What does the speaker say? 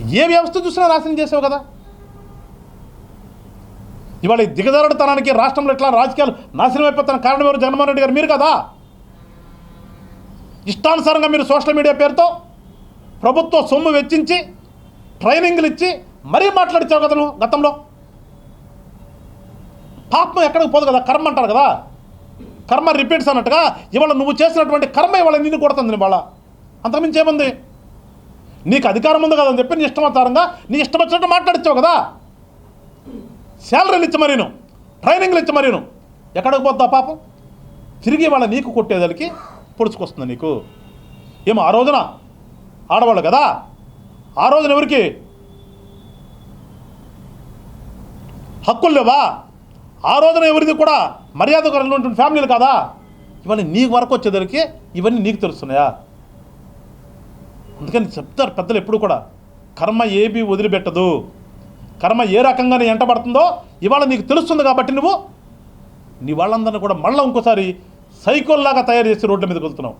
ఏ వ్యవస్థ చూసినా నాశనం చేసావు కదా? ఇవాళ ఈ దిగజారుడుతనానికి రాష్ట్రంలో ఇట్లా రాజకీయాలు నాశనం అయిపోతున్న కారణం ఎవరు? జగన్మోహన్ రెడ్డి గారు. మీరు కదా? ఇష్టానుసారంగా మీరు సోషల్ మీడియా పేరుతో ప్రభుత్వ సొమ్ము వెచ్చించి ట్రైనింగ్లు ఇచ్చి మరీ మాట్లాడిచ్చావు కదా నువ్వు గతంలో. పాపం ఎక్కడికి పోదు కదా? కర్మ అంటారు కదా? కర్మ రిపీట్స్ అన్నట్టుగా ఇవాళ నువ్వు చేసినటువంటి కర్మ ఇవాళ నిన్ను కొడుతుంది ఇవాళ. అంతకుమించి ఏముంది? నీకు అధికారం ఉంది కదా అని చెప్పి నీ ఇష్టమతారంగా నీ ఇష్టం వచ్చినట్టు మాట్లాడించావు కదా. శాలరీలు ఇచ్చి మరీను ట్రైనింగ్లు ఇచ్చి మరీను. ఎక్కడికి పోద్దా పాపం? తిరిగి వాళ్ళ నీకు కొట్టేదానికి పొడుచుకొస్తుంది నీకు. ఏమో ఆ రోజున ఆడవాళ్ళు కదా? ఆ రోజున ఎవరికి? హక్కులు లేవా? ఆ రోజున ఎవరిది కూడా మర్యాద కలిగినటువంటి ఫ్యామిలీలు కాదా? ఇవన్నీ నీ వరకు వచ్చేదానికి ఇవన్నీ నీకు తెలుస్తున్నాయా? అందుకని చెప్తారు పెద్దలు ఎప్పుడు కూడా కర్మ ఏబీ వదిలిపెట్టదు. కర్మ ఏ రకంగా నీ ఎంటబడుతుందో ఇవాళ నీకు తెలుస్తుంది కాబట్టి నువ్వు నీ వాళ్ళందరినీ కూడా మళ్ళీ ఇంకోసారి సైకోల్లాగా తయారు చేసి రోడ్ల మీదకి వెళ్తున్నావు.